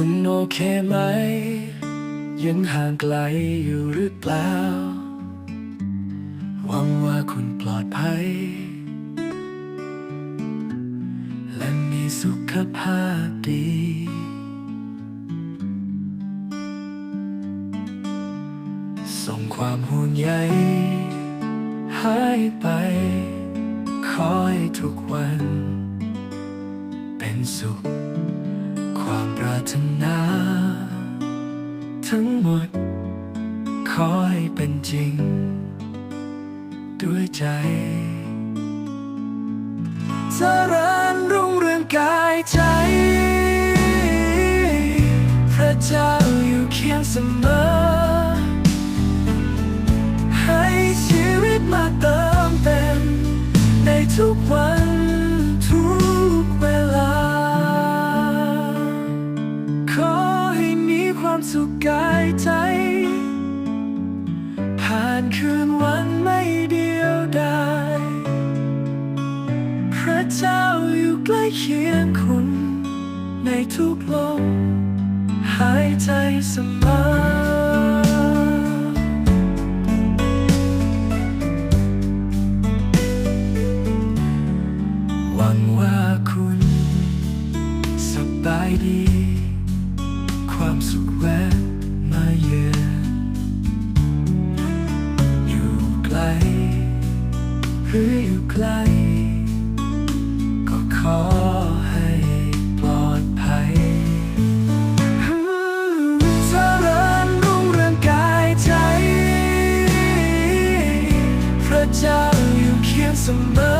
คุณโอเคไหม ยังห่างไกลอยู่หรือเปล่า หวังว่าคุณปลอดภัย และมีสุขภาพดี ส่งความห่วงใยหายไป คอยทุกวัน เป็นสุข ความปรารถนา จริง ด้วยใจเจริญรุ่งเรืองกายใจ พระเจ้าอยู่เคียงเสมอ ให้ชีวิตมาเติมเต็ม ในทุกวันทุกเวลา ขอให้มีความสุขกายใจ คืนวันไม่เดียวดายพระเจ้าอยู่ใกล้เคียงคุณ ในทุกลมหายใจเสมอหวังว่าคุณสบายดี ความสุขแว หรืออยู่ไกล ก็ขอให้ปลอดภัยเจริญรุ่งเรืองกายใจ พระเจ้าอยู่เคียงเสมอ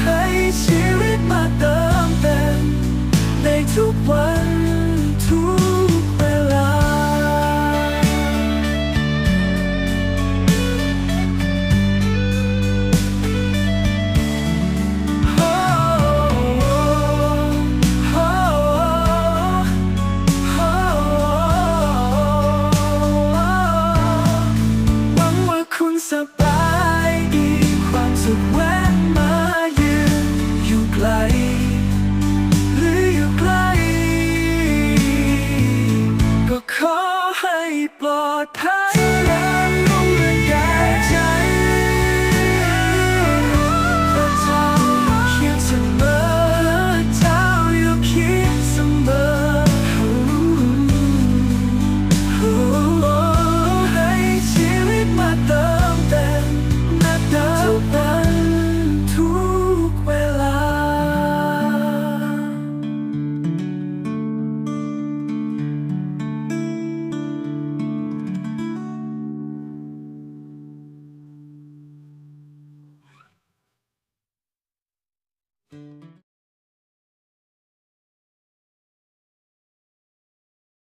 ให้ชีวิตมาเติมเต็มในทุกวันทุก